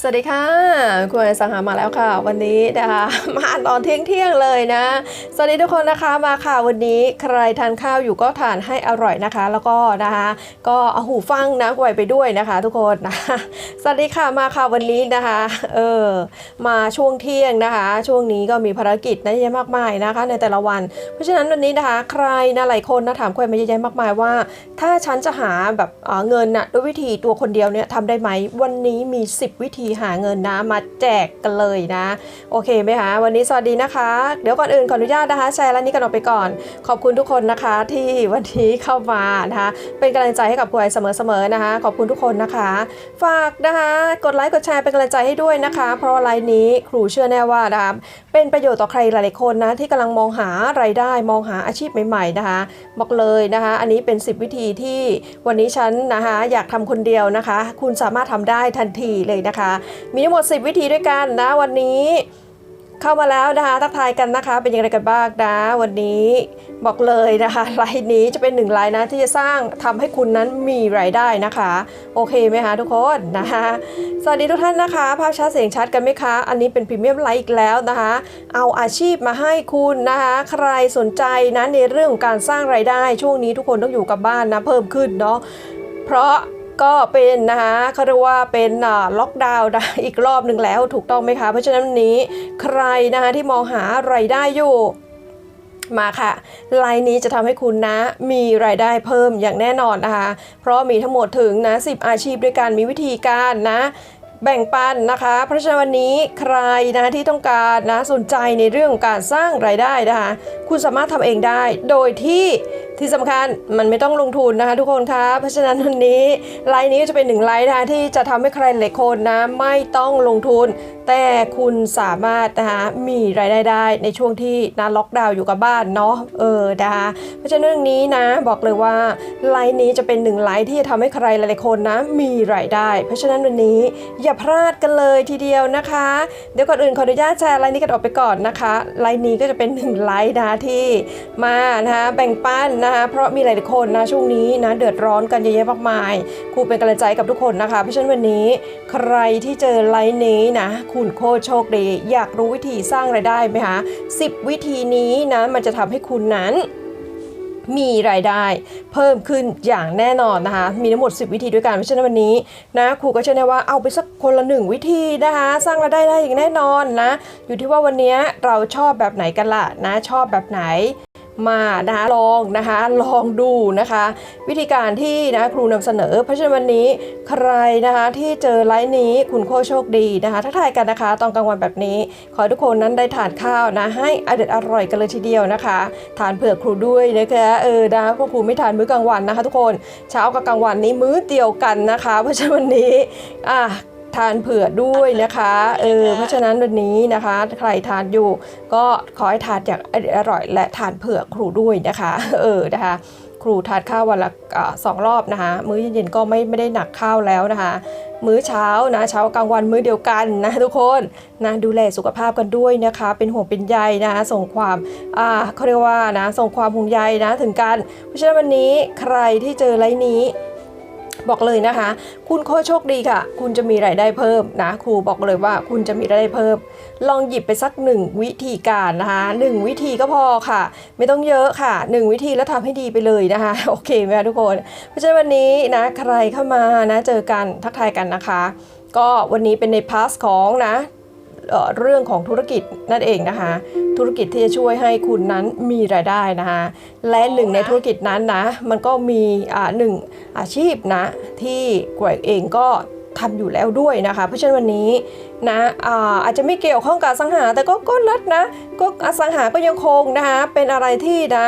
สวัสดีค่ะคุณอสังหามาแล้วค่ะ วันนี้นะคะ มาตอนเที่ยงเที่ยงเลยนะ สวัสดีทุกคนนะคะมาค่ะวันนี้ใครทานข้าวอยู่ก็ทานให้อร่อยนะคะ แล้วก็นะคะ ก็เอาหูฟังนะไวไปด้วยนะคะ ทุกคนนะสวัสดีค่ะมาค่ะวันนี้นะคะเออมาช่วงเที่ยงนะคะ ช่วงนี้ก็มีภารกิจนะเยอะมากมายนะคะ ในแต่ละวัน เพราะฉะนั้นวันนี้นะคะ ใครนะหลายคนนะถามคุยมาเยอะแยะมากมายว่า ถ้าฉันจะหาแบบเเงินน่ะด้วยวิธีตัวคนเดียวเนี่ยทำได้ไหมวันนี้มี 10 วิธีหาเงินนะมาแจกกันเลยนะ โอเคไหมคะวันนี้สวัสดีนะคะ เดี๋ยวก่อนอื่นขออนุญาตนะคะ แชร์แล้วนี้กันออกไปก่อน ขอบคุณทุกคนนะคะ ที่วันนี้เข้ามานะคะเป็นกำลังใจให้กับครูไอเสมอๆนะคะ ขอบคุณทุกคนนะคะ ฝากนะคะกดไลค์กดแชร์เป็นกำลังใจให้ด้วยนะคะ เพราะว่าไลน์นี้ครูเชื่อแน่ว่านะคะเป็นประโยชน์ต่อใครหลายๆคนนะที่กำลังมองหารายได้มองหาอาชีพใหม่ๆนะคะบอกเลยนะคะ อันนี้เป็น 10 วิธีที่วันนี้ฉันนะคะอยากทำคนเดียวนะคะ คุณสามารถทำได้ทันทีเลยนะคะมีทั้งหมด 10 วิธีด้วยกันนะวันนี้เข้ามาแล้วนะคะทักทายกันนะคะ เป็นยังไงกันบ้างนะ วันนี้บอกเลยนะคะไลน์นี้จะเป็นหนึ่งไลน์นะที่จะสร้างทำให้คุณนั้นมีรายได้นะคะ โอเคไหมคะทุกคนนะคะสวัสดีทุกท่านนะคะ ภาพชัดเสียงชัดกันไหมคะ อันนี้เป็นพรีเมียมไลฟ์อีกแล้วนะคะ เอาอาชีพมาให้คุณนะคะ ใครสนใจนะในเรื่องของการสร้างรายได้ ช่วงนี้ทุกคนต้องอยู่กับบ้านนะเพิ่มขึ้นเนาะเพราะ ก็เป็นนะคะเขาเรียกว่าเป็นล็อกดาวน์อีกรอบหนึ่งแล้วถูกต้องไหมคะ เพราะฉะนั้นนี้ใครนะคะที่มองหารายได้อยู่มาค่ะไลน์นี้จะทำให้คุณนะมีรายได้เพิ่มอย่างแน่นอนนะคะ เพราะมีทั้งหมดถึงนะ10 อาชีพด้วยกันมีวิธีการนะแบ่งปันนะคะ เพราะฉะนั้นวันนี้ใครนะที่ต้องการนะสนใจในเรื่องของการสร้างรายได้นะคะ คุณสามารถทำเองได้ โดยที่ที่สำคัญมันไม่ต้องลงทุนนะคะทุกคนคะเพราะฉะนั้นวันนี้ไลน์นี้ก็จะเป็นหนึ่งไลน์นะคะที่จะทำให้ใครหลายคนนะไม่ต้องลงทุน แต่คุณสามารถนะคะมีรายได้ได้ในช่วงที่นะล็อกดาวน์อยู่กับบ้านเนาะเออนะคะเพราะฉะนั้นเรื่องนี้นะบอกเลยว่าไลน์นี้จะเป็นหนึ่งไลน์ที่จะทำให้ใครหลายๆคนนะมีรายได้ เพราะฉะนั้นวันนี้อย่าพลาดกันเลยทีเดียวนะคะ เดี๋ยวก่อนอื่นขออนุญาตแชร์ไลน์นี้กันออกไปก่อนนะคะไลน์นี้ก็จะเป็นหนึ่งไลน์นะที่มานะคะแบ่งปันนะคะเพราะมีหลายคนนะช่วงนี้นะเดือดร้อนกันเยอะแยะมากมายครูเป็นกำลังใจกับทุกคนนะคะ เพราะฉะนั้นวันนี้ใครที่เจอไลน์นี้นะคุณโคโชคดี อยากรู้วิธีสร้างรายได้ไหมคะ10 วิธีนี้นะมันจะทำให้คุณนั้นมีรายได้เพิ่มขึ้นอย่างแน่นอนนะคะ มีทั้งหมด 10 วิธีด้วยกันเพราะฉะนั้นวันนี้นะครูก็เชื่อแน่ว่าเอาไปสักคนละหนึ่งวิธีนะคะ สร้างรายได้ได้อย่างแน่นอนนะ อยู่ที่ว่าวันนี้เราชอบแบบไหนกันล่ะนะชอบแบบไหน มานะคะลองนะคะลองดูนะคะ วิธีการที่นะครูนำเสนอ เพราะฉะนั้นวันนี้ใครนะคะที่เจอไลฟ์นี้คุณโคโชคดีนะคะทักทายกันนะคะ ตอนกลางวันแบบนี้ ขอทุกคนนั้นได้ทานข้าวนะให้อเด็ดอร่อยกันเลยทีเดียวนะคะทานเผื่อครูด้วยนะคะเออนะพวกครูไม่ทานมื้อกลางวันนะคะ ทุกคนเช้ากับกลางวันนี้มื้อเดียวกันนะคะ เพราะฉะนั้นวันนี้อะ ทานเผื่อด้วยนะคะเออเพราะฉะนั้นวันนี้นะคะใครทานอยู่ ก็ขอให้ทานอย่างอร่อยและทานเผื่อครูด้วยนะคะเออนะคะครูทานข้าววันละอ่าสองรอบนะคะ มื้อเย็นๆก็ไม่ไม่ได้หนักข้าวแล้วนะคะ มื้อเช้านะเช้ากลางวันมื้อเดียวกันนะทุกคนนะดูแลสุขภาพกันด้วยนะคะ เป็นห่วงเป็นใยนะคะส่งความอ่าเขาเรียกว่านะส่งความห่วงใยนะถึงกัน เพราะฉะนั้นวันนี้ใครที่เจอไลน์นี้ บอกเลยนะคะ คุณโคตรโชคดีค่ะ คุณจะมีรายได้เพิ่มนะ ครูบอกเลยว่าคุณจะมีรายได้เพิ่ม ลองหยิบไปสักหนึ่งวิธีการนะคะหนึ่งวิธีก็พอค่ะ ไม่ต้องเยอะค่ะหนึ่งวิธีแล้วทำให้ดีไปเลยนะคะ โอเคไหมคะทุกคน เพราะฉะนั้นวันนี้นะ ใครเข้ามานะ เจอกันทักทายกันนะคะ ก็วันนี้เป็นในพาร์ทของนะ เรื่องของธุรกิจนั่นเองนะคะ ธุรกิจที่จะช่วยให้คุณนั้นมีรายได้นะคะ และหนึ่งในธุรกิจนั้นนะ มันก็มีอ่าหนึ่งอาชีพนะ ที่กวยเองก็ทำอยู่แล้วด้วยนะคะ เพราะฉะนั้นวันนี้ นะอาอาจจะไม่เกี่ยวข้องกับอสังหา แต่ก็ก็นัดนะ ก็อสังหาก็ยังคงนะคะเป็นอะไรที่นะ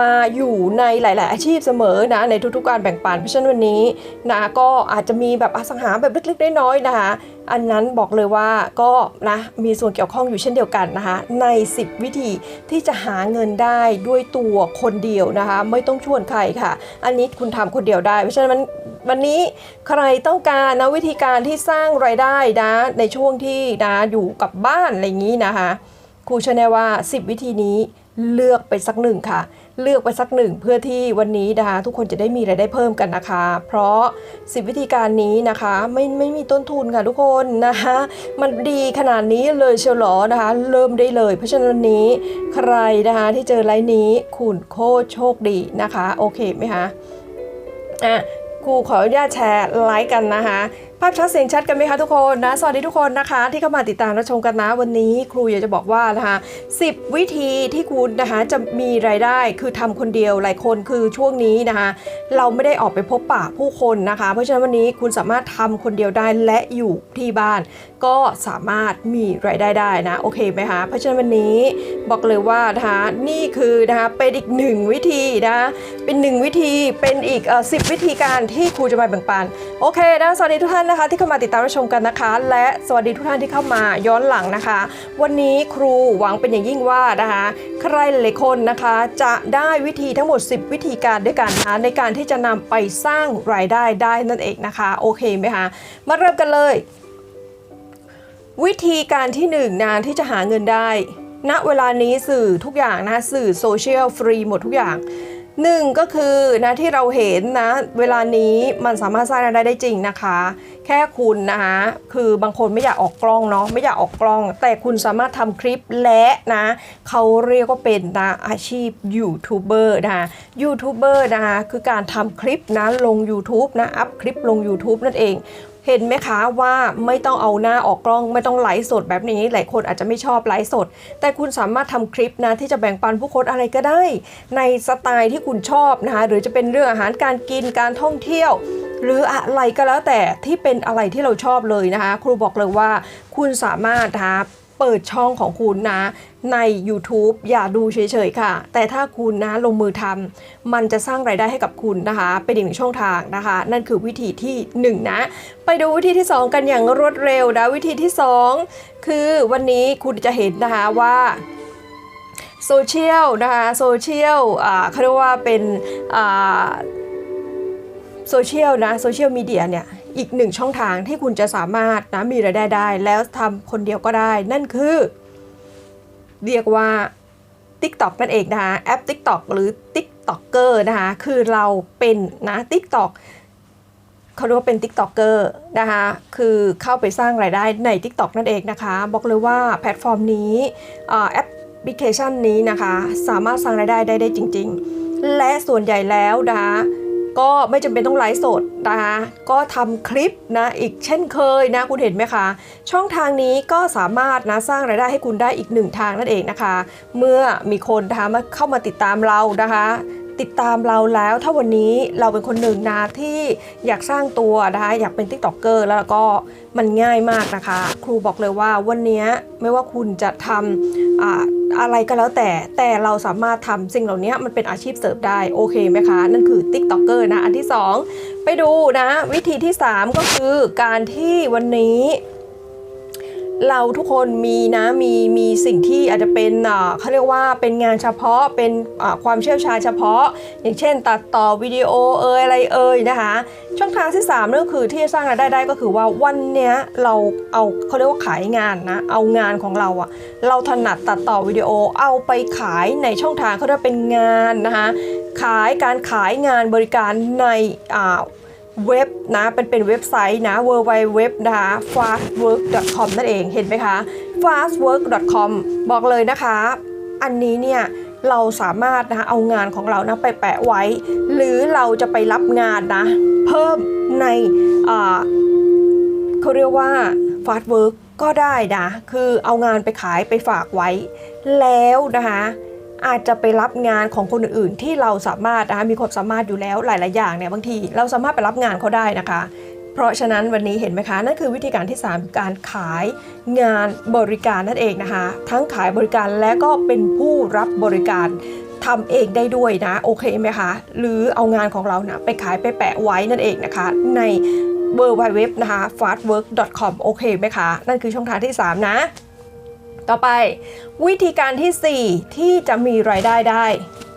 มาอยู่ในหลาย ๆ อาชีพเสมอนะในทุกๆการแบ่งปันเพราะฉะนั้นวันนี้นะก็อาจจะมีแบบอสังหาแบบเล็กๆน้อยๆนะคะอันนั้นบอกเลยว่าก็นะมีส่วนเกี่ยวข้องอยู่เช่นเดียวกันนะคะใน 10 วิธีที่จะหาเงินได้ด้วยตัวคนเดียวนะคะไม่ต้องชวนใครค่ะ อันนี้คุณทำคนเดียวได้เพราะฉะนั้นมันวันนี้ใครต้องการนะวิธีการที่สร้างรายได้นะในช่วงที่นะอยู่กับบ้านอะไรอย่างนี้นะคะครูเชื่อแน่ว่า 10 วิธีนี้เลือกไปสักหนึ่งค่ะ เลือกไปสักหนึ่งเพื่อที่วันนี้นะคะทุกคนจะได้มีรายได้เพิ่มกันนะคะ เพราะ 10 วิธีการนี้นะคะไม่ไม่มีต้นทุนค่ะทุกคนนะคะมันดีขนาดนี้เลยเชียวหรอนะคะ เริ่มได้เลย เพราะฉะนั้นวันนี้ใครนะคะที่เจอไลน์นี้คุณโคตรโชคดีนะคะ โอเคไหมคะอะครูขออนุญาตแชร์ไลค์กันนะคะภาพชัดเสียงชัดกันไหมคะทุกคนนะ สวัสดีทุกคนนะคะ ที่เข้ามาติดตามรับชมกันนะวันนี้ ครูอยากจะบอกว่านะคะ10วิธีที่คุณนะคะจะมีรายได้คือทำคนเดียวหลายคนคือช่วงนี้นะคะเราไม่ได้ออกไปพบปะผู้คนนะคะ เพราะฉะนั้นวันนี้คุณสามารถทำคนเดียวได้และอยู่ที่บ้าน ก็สามารถมีรายได้ได้นะโอเคไหมคะเพราะฉะนั้นวันนี้บอกเลยว่านะคะนี่คือนะคะเป็นอีกหนึ่งวิธีนะเป็นหนึ่งวิธีเป็นอีกสิบวิธีการที่ครูจะมาแบ่งปันโอเคนะสวัสดีทุกท่านนะคะที่เข้ามาติดตามรับชมกันนะคะ และสวัสดีทุกท่านที่เข้ามาย้อนหลังนะคะ วันนี้ครูหวังเป็นอย่างยิ่งว่านะคะใครหลายๆคนนะคะจะได้วิธีทั้งหมด 10 วิธีการด้วยกันนะคะในการที่จะนำไปสร้างรายได้ได้นั่นเองนะคะโอเคไหมคะมาเริ่มกันเลย วิธีการที่หนึ่งนะที่จะหาเงินได้ณเวลานี้สื่อทุกอย่างนะสื่อโซเชียลฟรีหมดทุกอย่าง หนึ่งก็คือนะที่เราเห็นนะ เวลานี้มันสามารถสร้างรายได้ได้จริงนะคะ แค่คุณนะคะคือบางคนไม่อยากออกกล้องเนาะไม่อยากออกกล้อง แต่คุณสามารถทำคลิปและนะเขาเรียกว่าเป็นนะอาชีพยูทูบเบอร์นะคะยูทูบเบอร์นะคะคือการทำคลิปนะลง YouTube นะอัพคลิปลง YouTube นั่นเอง เห็นไหมคะว่าไม่ต้องเอาหน้าออกกล้องไม่ต้องไลฟ์สดแบบนี้หลายคนอาจจะไม่ชอบไลฟ์สด แต่คุณสามารถทำคลิปนะที่จะแบ่งปันผู้คนอะไรก็ได้ ในสไตล์ที่คุณชอบนะคะหรือจะเป็นเรื่องอาหารการกินการท่องเที่ยว หรืออะไรก็แล้วแต่ที่เป็นอะไรที่เราชอบเลยนะคะ ครูบอกเลยว่าคุณสามารถนะคะ เปิดช่องของคุณนะ ใน YouTube อย่าดูเฉยๆค่ะ แต่ถ้าคุณนะลงมือทำมันจะสร้างรายได้ให้กับคุณนะคะ เป็นอีกหนึ่งช่องทางนะคะ นั่นคือวิธีที่1นะไปดูวิธีที่ 2 กันอย่างรวดเร็วนะวิธีที่ 2 คือวันนี้คุณจะเห็นนะคะว่าโซเชียลนะคะโซเชียลเขาเรียกว่าเป็นโซเชียลนะโซเชียลมีเดียเนี่ย อีกหนึ่งช่องทางที่คุณจะสามารถนะมีรายได้ได้ แล้วทำคนเดียวก็ได้ นั่นคือ เรียกว่า TikTok นั่นเองนะคะแอป TikTok หรือ TikToker นะคะคือเราเป็นนะ TikTok เขาเรียกว่าเป็น TikToker นะคะคือเข้าไปสร้างรายได้ใน TikTok นั่นเองนะคะ บอกเลยว่าแพลตฟอร์มนี้อ่าแอปพลิเคชันนี้นะคะ สามารถสร้างรายได้ได้ได้จริง ๆ และส่วนใหญ่แล้วนะคะ ก็ไม่จำเป็นต้องไลฟ์สดนะคะก็ทำคลิปนะอีกเช่นเคยนะคุณเห็นไหมคะ ช่องทางนี้ก็สามารถนะสร้างรายได้ให้คุณได้อีกหนึ่งทางนั่นเองนะคะ เมื่อมีคนนะคะมาเข้ามาติดตามเรานะคะ ติดตามเราแล้ว ถ้าวันนี้เราเป็นคนหนึ่งนะที่อยากสร้างตัวนะคะอยากเป็น t ิ k t o k เกอร์แล้วก็มันง่ายมากนะคะ ครูบอกเลยว่าวันนี้ไม่ว่าคุณจะทำอ่าอะไรก็แล้วแต่แต่เราสามารถทำสิ่งเหล่านี้มันเป็นอาชีพเสริมได้โอเคไหมคะ นั่นคือ TikToker นะ อันที่ 2 ไปดูนะ วิธีที่ 3 ก็คือการที่วันนี้ เราทุกคนมีนะมีมีสิ่งที่อาจจะเป็นอ่าเขาเรียกว่าเป็นงานเฉพาะเป็นอ่าความเชี่ยวชาญเฉพาะ อย่างเช่น ตัดต่อวิดีโอเอยอะไรเอยนะคะ ช่องทางที่3นั่นก็คือที่จะสร้างรายได้ได้ก็คือว่าวันนี้เราเอาเขาเรียกว่าขายงานนะเอางานของเราอะเราถนัดตัดต่อวิดีโอเอาไปขายในช่องทางเขาเรียกว่าเป็นงานนะคะขายการขายงานบริการในอ่า เว็บนะเป็นเป็นเว็บไซต์นะ w w w นะคะ fastwork.com นั่นเองเห็นไหมคะ fastwork.com บอกเลยนะคะ อันนี้เนี่ยเราสามารถนะคะเอางานของเรานะไปแปะไว้ หรือเราจะไปรับงานนะ เพิ่มในอ่าเขาเรียกว่า fast work ก็ได้นะ คือเอางานไปขายไปฝากไว้แล้วนะคะ อาจจะไปรับงานของคนอื่นๆ ที่เราสามารถนะคะมีความสามารถอยู่แล้วหลายๆอย่างเนี่ยบางทีเราสามารถไปรับงานเขาได้นะคะ เพราะฉะนั้นวันนี้เห็นไหมคะนั่นคือวิธีการที่ 3 การขายงานบริการนั่นเองนะคะ ทั้งขายบริการและก็เป็นผู้รับบริการทำเองได้ด้วยนะโอเคไหมคะ หรือเอางานของเรานะไปขายไปแปะไว้นั่นเองนะคะ ใน w w w นะคะ fastwork.com โอเคไหมคะ นั่นคือช่องทางที่ 3 นะ ต่อไป วิธีการที่ 4 ที่จะมีรายได้ได้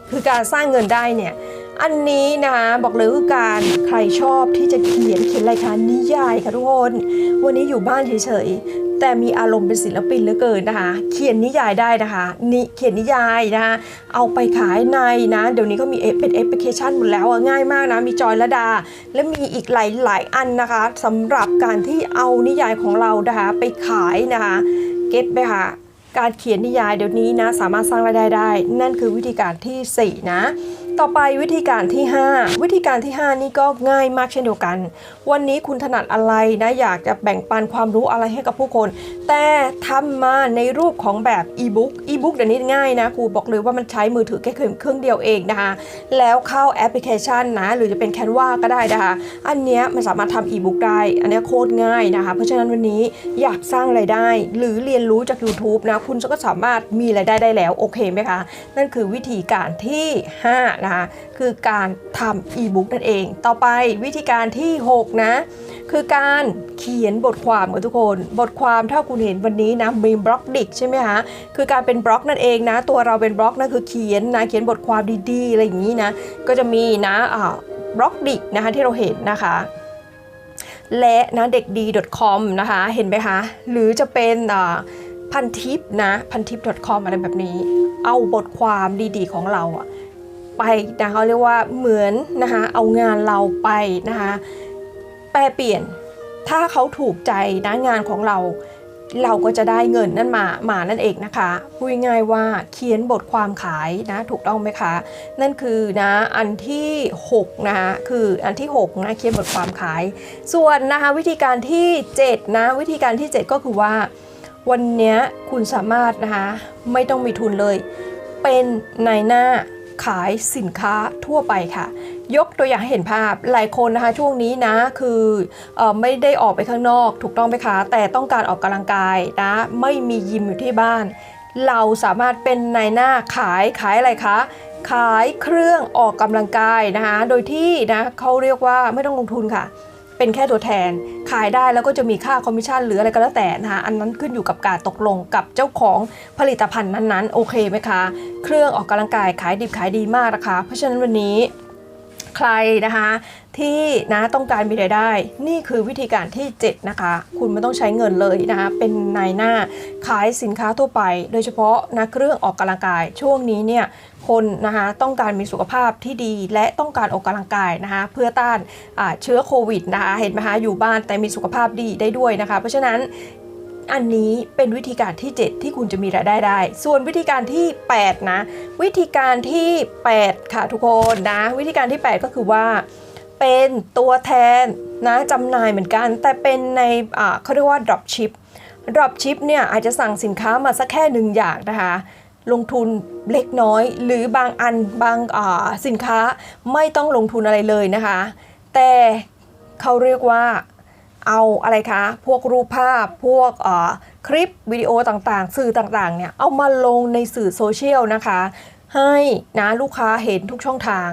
คือการสร้างเงินได้เนี่ยอันนี้นะคะบอกเลยคือการใครชอบที่จะเขียนเขียนรายการนิยายค่ะทุกคนวันนี้อยู่บ้านเฉยๆแต่มีอารมณ์เป็นศิลปินเหลือเกินนะคะ เขียนนิยายได้นะคะนิเขียนนิยายนะคะเอาไปขายในนะเดี๋ยวนี้ก็มีเอเป็นแอปพลิเคชันหมดแล้วอะง่ายมากนะมีจอยละดา และมีอีกหลายๆอันนะคะสำหรับการที่เอานิยายของเรานะคะไปขายนะคะเก็ตไหมคะ การเขียนนิยายเดี๋ยวนี้นะสามารถสร้างรายได้ได้ นั่นคือวิธีการทีสี่4 นะ ต่อไปวิธีการที่ 5 วิธีการที่ 5 นี่ก็ง่ายมากเช่นเดียวกัน วันนี้คุณถนัดอะไรนะอยากจะแบ่งปันความรู้อะไรให้กับผู้คน แต่ทำมาในรูปของแบบอีบุ๊กอีบุ๊กเดี๋ยวนี้ง่ายนะครูบอกเลยว่ามันใช้มือถือแค่เครื่องเดียวเองนะคะแล้วเข้าแอปพลิเคชันนะ หรือจะเป็นแคนวาก็ได้นะคะอันนี้มันสามารถทำอีบุ๊กได้ อันนี้โคตรง่ายนะคะ เพราะฉะนั้นวันนี้อยากสร้างไรายได้ หรือเรียนรู้จาก YouTube นะ คุณก็สามารถมีรายได้ได้แล้วโอเคไหมคะ นั่นคือวิธีการที่ 5 นะคะ คือการทำอีบุ๊กนั่นเอง ต่อไปวิธีการที่ 6นะ คือการเขียนบทความกับทุกคน บทความถ้าคุณเห็นวันนี้นะมีบล็อกดิกใช่ไหมคะคือการเป็นบล็อกนั่นเองนะ ตัวเราเป็นบล็อกนั่นคือเขียนนะเขียนบทความดีๆอะไรอย่างนี้นะก็จะมีนะอ่าบล็อกดิกนะคะที่เราเห็นนะคะและนะเด็กดี .com นะคะเห็นไหมคะ หรือจะเป็นพันทิปนะพันทิป .com อะไรแบบนี้ เอาบทความดีๆของเราอะไปนะเขาเรียกว่าเหมือนนะคะเอางานเราไปนะคะ แปลเปลี่ยน ถ้าเขาถูกใจนะงานของเรา เราก็จะได้เงินนั่นมามานั่นเองนะคะพูดง่ายว่าเขียนบทความขายนะถูกต้องไหมคะ นั่นคือนะอันที่6นะคะคืออันที่6นะเขียนบทความขาย ส่วนนะคะวิธีการที่7นะวิธีการที่ 7 ก็คือว่า วันนี้คุณสามารถนะคะไม่ต้องมีทุนเลย เป็นนายหน้า ขายสินค้าทั่วไปค่ะ ยกตัวอย่างให้เห็นภาพหลายคนนะคะช่วงนี้นะคือออไม่ได้ออกไปข้างนอกถูกต้องไหมคะ แต่ต้องการออกกำลังกายนะไม่มียิมอยู่ที่บ้าน เราสามารถเป็นนายหน้าขายขายอะไรคะขายเครื่องออกกำลังกายนะคะ โดยที่นะเขาเรียกว่าไม่ต้องลงทุนค่ะ เป็นแค่ตัวแทน ขายได้แล้วก็จะมีค่าคอมมิชชั่นหรืออะไรก็แล้วแต่นะคะอันนั้นขึ้นอยู่กับการตกลงกับเจ้าของผลิตภัณฑ์นั้นๆ โอเคไหมคะ เครื่องออกกำลังกายขายดิบขายดีมากนะคะ เพราะฉะนั้นวันนี้ ใครนะคะที่นะต้องการมีรายได้ นี่คือวิธีการที่ 7 นะคะ คุณไม่ต้องใช้เงินเลยนะคะเป็นนายหน้าขายสินค้าทั่วไป โดยเฉพาะนะเครื่องออกกำลังกาย ช่วงนี้เนี่ยคนนะคะต้องการมีสุขภาพที่ดีและต้องการออกกำลังกายนะคะเพื่อต้านเชื้อโควิดนะคะเห็นไหมคะอยู่บ้านแต่มีสุขภาพดีได้ด้วยนะคะ เพราะฉะนั้น อันนี้เป็นวิธีการที่ 7 ที่คุณจะมีรายได้ได้ ส่วนวิธีการที่ 8 นะ วิธีการที่ 8 ค่ะทุกคนนะ วิธีการที่ 8 ก็คือว่า เป็นตัวแทนนะจำหน่ายเหมือนกัน แต่เป็นในอ่าเขาเรียกว่า drop ship drop ship เนี่ยอาจจะสั่งสินค้ามาสักแค่หนึ่งอย่างนะคะลงทุนเล็กน้อย หรือบางอันบางอ่าสินค้าไม่ต้องลงทุนอะไรเลยนะคะ แต่เขาเรียกว่า เอาอะไรคะ พวกรูปภาพ พวกคลิปวิดีโอต่างๆ สื่อต่างๆ เนี่ยเอามาลงในสื่อโซเชียลนะคะ ให้นะลูกค้าเห็นทุกช่องทาง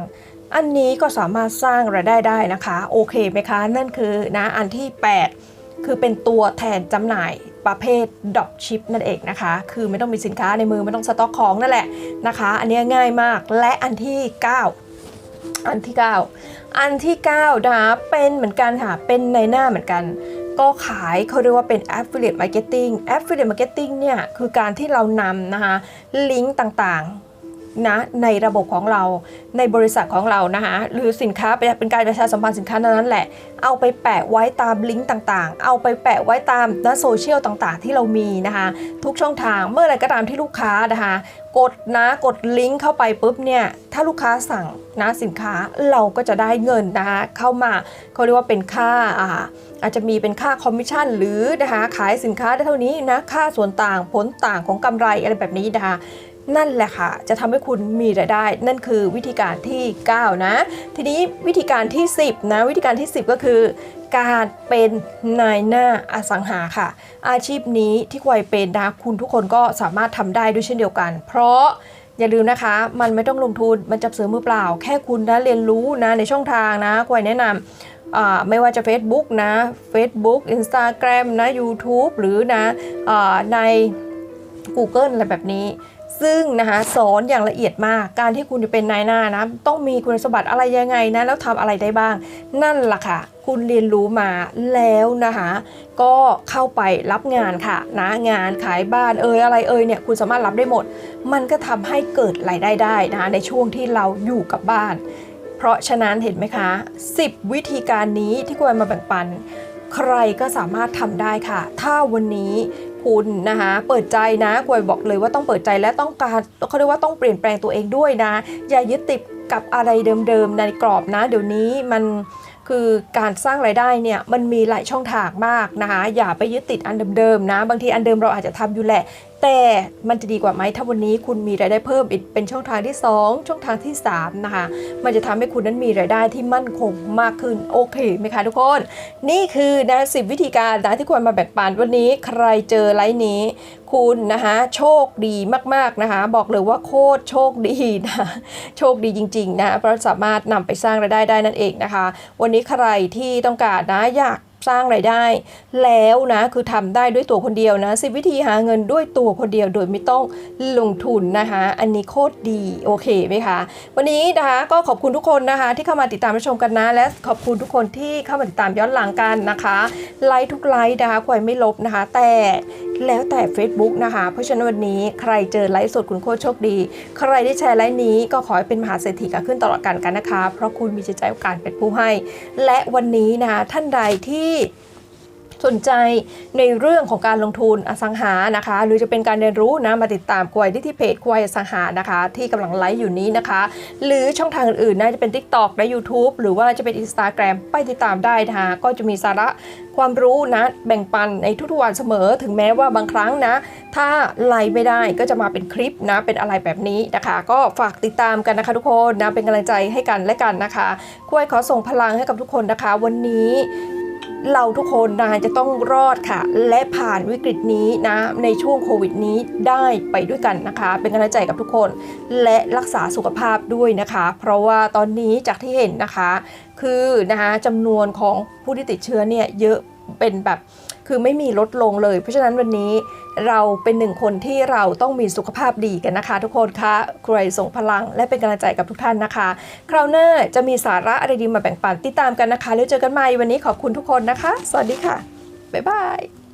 อันนี้ก็สามารถสร้างรายได้ได้นะคะ โอเคไหมคะ นั่นคือนะอันที่ 8 คือเป็นตัวแทนจำหน่ายประเภทดอกชิปนั่นเองนะคะ คือไม่ต้องมีสินค้าในมือไม่ต้องสต็อกของนั่นแหละนะคะ อันนี้ง่ายมากและอันที่ 9 อันที่ 9 อันที่ 9 นะคะเป็นเหมือนกันค่ะ เป็นในหน้าเหมือนกัน ก็ขายเขาเรียกว่าเป็น affiliate marketing affiliate marketing เนี่ย คือการที่เรานำนะคะ ลิงก์ต่างๆ นะในระบบของเราในบริษัทของเรานะคะหรือสินค้าเป็นการประชาสัมพันธ์สินค้านั้นแหละ เอาไปแปะไว้ตามลิงก์ต่างๆ เอาไปแปะไว้ตามนะโซเชียลต่างๆ ที่เรามีนะคะทุกช่องทางเมื่อไรก็ตามที่ลูกค้านะคะกดนะกดลิงก์เข้าไปปุ๊บเนี่ยถ้าลูกค้าสั่งนะสินค้าเราก็จะได้เงินนะคะเข้ามาเขาเรียกว่าเป็นค่าอ่าอาจจะมีเป็นค่าคอมมิชชั่นหรือนะคะขายสินค้าได้เท่านี้นะค่าส่วนต่างผลต่างของกำไรอะไรแบบนี้นะคะ นั่นแหละค่ะ จะทำให้คุณมีรายได้ นั่นคือวิธีการที่ 9 นะ ทีนี้วิธีการที่ 10 นะ วิธีการที่ 10 ก็คือการเป็นนายหน้าอสังหาค่ะ อาชีพนี้ที่ควยเป็นนะคุณทุกคนก็สามารถทำได้ด้วยเช่นเดียวกัน เพราะอย่าลืมนะคะ มันไม่ต้องลงทุน มันจับเสือมือเปล่า แค่คุณนะเรียนรู้นะในช่องทางนะควายแนะนำอ่าไม่ว่าจะ Facebook นะ Facebook Instagram นะ YouTube หรือนะอ่าใน Google อะไรแบบนี้ ซึ่งนะคะสอนอย่างละเอียดมาก การที่คุณจะเป็นนายหน้านะต้องมีคุณสมบัติอะไรยังไงนะแล้วทำอะไรได้บ้าง นั่นแหละค่ะ คุณเรียนรู้มาแล้วนะคะก็เข้าไปรับงานค่ะนะงานขายบ้านเอ่ยอะไรเอ่ยเนี่ยคุณสามารถรับได้หมด มันก็ทำให้เกิดรายได้ได้นะคะในช่วงที่เราอยู่กับบ้าน เพราะฉะนั้นเห็นไหมคะ 10 วิธีการนี้ที่ควรมาแบ่งปัน ใครก็สามารถทำได้ค่ะ ถ้าวันนี้ คุณนะคะ เปิดใจนะกวยบอกเลยว่าต้องเปิดใจและต้องการเขาเรียกว่าต้องเปลี่ยนแปลงตัวเองด้วยนะ อย่ายึดติดกับอะไรเดิมๆในกรอบนะ เดี๋ยวนี้มันคือการสร้างรายได้เนี่ยมันมีหลายช่องทางมากนะคะอย่าไปยึดติดอันเดิมๆนะ บางทีอันเดิมเราอาจจะทำอยู่แหละแต่มันจะดีกว่าไหมถ้าวันนี้คุณมีรายได้เพิ่มเป็นช่องทางที่ 2 ช่องทางที่3นะคะมันจะทำให้คุณนั้นมีรายได้ที่มั่นคงมากขึ้นโอเคไหมคะทุกคน นี่คือนะสิวิธีการนะที่ควรมาแบ่งปันวันนี้ใครเจอไลน์นี้ คุณนะคะโชคดีมากๆนะคะ บอกเลยว่าโคตรโชคดีนะโชคดีจริง ๆ นะเพราะสามารถนำไปสร้างรายได้ได้นั่นเองนะคะ วันนี้ใครที่ต้องการนะอยาก สร้างรายได้ แล้วนะคือทำได้ด้วยตัวคนเดียวนะสิวิธีหาเงินด้วยตัวคนเดียวโดยไม่ต้องลงทุนนะคะ อันนี้โคตรดีโอเคไหมคะวันนี้นะคะก็ขอบคุณทุกคนนะคะ ที่เข้ามาติดตามชมกันนะ และขอบคุณทุกคนที่เข้ามาติดตามย้อนหลังกันนะคะ ไลค์ทุกไลค์นะคะควายไม่ลบนะคะ แต่ แล้วแต่ Facebook นะคะ เพราะฉะนั้นวันนี้ใครเจอไลฟ์สดคุณโคตรโชคดี ใครได้แชร์ไลฟ์นี้ก็ขอให้เป็นมหาเศรษฐีกันขึ้นตลอดกันกันนะคะ เพราะคุณมีจิตใจโอการเป็นผู้ให้ และวันนี้นะคะท่านใดที่ สนใจในเรื่องของการลงทุนอสังหานะคะ หรือจะเป็นการเรียนรู้นะมาติดตามกวยได้ที่เพจกวยอสังหานะคะ ที่กำลังไลฟ์อยู่นี้นะคะ หรือช่องทางอื่นๆนะจะเป็น TikTok และ YouTube หรือว่าจะเป็น Instagram ไปติดตามได้นะคะก็จะมีสาระความรู้นะแบ่งปันในทุกๆวันเสมอ ถึงแม้ว่าบางครั้งนะ ถ้าไลฟ์ไม่ได้ก็จะมาเป็นคลิปนะเป็นอะไรแบบนี้นะคะ ก็ฝากติดตามกันนะคะทุกคนนะเป็นกำลังใจให้กันและกันนะคะกวยขอส่งพลังให้กับทุกคนนะคะ วันนี้ เราทุกคนนะจะต้องรอดค่ะ และผ่านวิกฤตนี้นะในช่วงโควิดนี้ได้ไปด้วยกันนะคะ เป็นกำลังใจกับทุกคน และรักษาสุขภาพด้วยนะคะ เพราะว่าตอนนี้จากที่เห็นนะคะ คือนะคะจำนวนของผู้ที่ติดเชื้อเนี่ยเยอะเป็นแบบคือไม่มีลดลงเลย เพราะฉะนั้นวันนี้ เราเป็นหนึ่งคนที่เราต้องมีสุขภาพดีกันนะคะ ทุกคนคะใครส่งพลังและเป็นกำลังใจกับทุกท่านนะคะ คราวหน้าจะมีสาระอะไรดีมาแบ่งปันติดตามกันนะคะ แล้วเจอกันใหม่วันนี้ขอบคุณทุกคนนะคะ สวัสดีค่ะ บ๊ายบาย